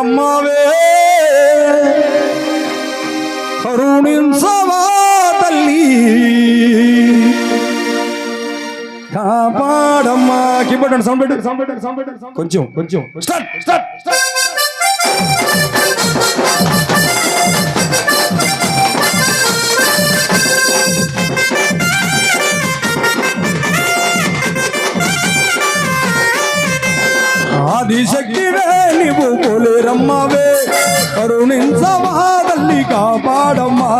పోలేరమ్మవే కరుణించవా తల్లి కాపాడమ్మా కింపడండి సౌండ్ పెట్టండి సౌండ్ పెట్టండి సౌండ్ పెట్టండి sound కొంచెం కొంచెం స్టార్ట్ స్టార్ట్ స్టార్ట్ ఆదిశక్తివే నీవు పోలేరమ్మవే కరుణించవా తల్లి కాపాడమ్మా.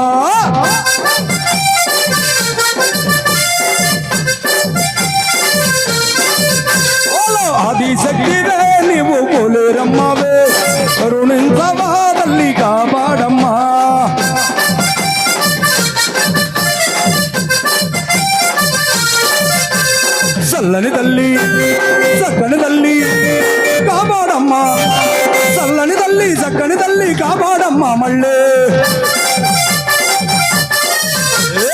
ఓలో ఆదిశక్తివే నీవు పోలేరమ్మవే కరుణించవా తల్లి కాపాడమ్మా. చల్లని తల్లి చక్కని తల్లి కాపాడమ్మా. తల్లి చక్కని తల్లి కాపాడమ్మా మళ్ళీ.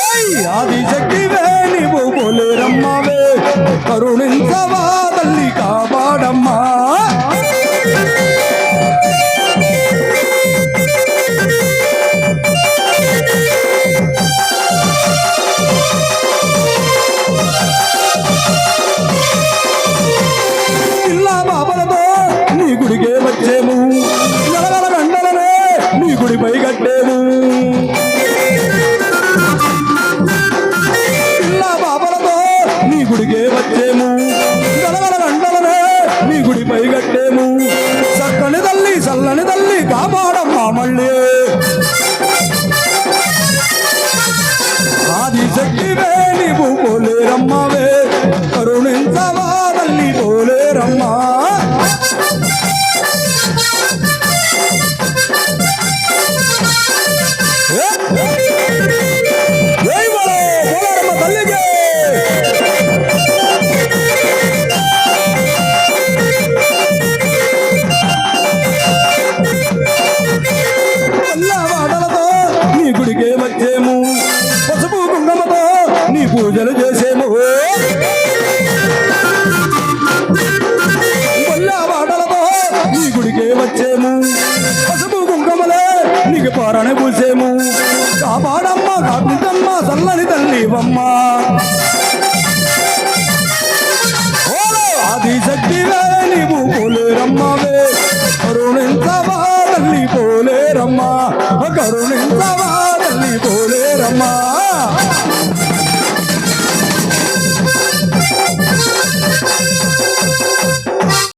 ఏయ్, ఆది శక్తివే నీవు పోలేరమ్మవే కరుణించవా తల్లి కాపాడమ్మా. గుడికే వచ్చేము నలగల గంటలనే నీ గుడిపై కట్టేము చక్కని తల్లి చల్లని తల్లి కాపాడమ్మా మళ్ళీ ఆది శక్తివే నీవు పోలేరమ్మవే కరుణించవా తల్లి పోలేరమ్మా ఏ? పూజలు చేసేము. వాటలతో ఈ గుడికే వచ్చేము. పసుపు కుంకుమలే నీకు పారణ పూసేము. కాపాడమ్మ కాకుంటమ్మ చల్లని తల్లివమ్మ ఆది శక్తి నీవు పోలేరమ్మవే కరుణించవా తల్లి పోలేరమ్మా. కరుణించవా తల్లి పోలేరమ్మా.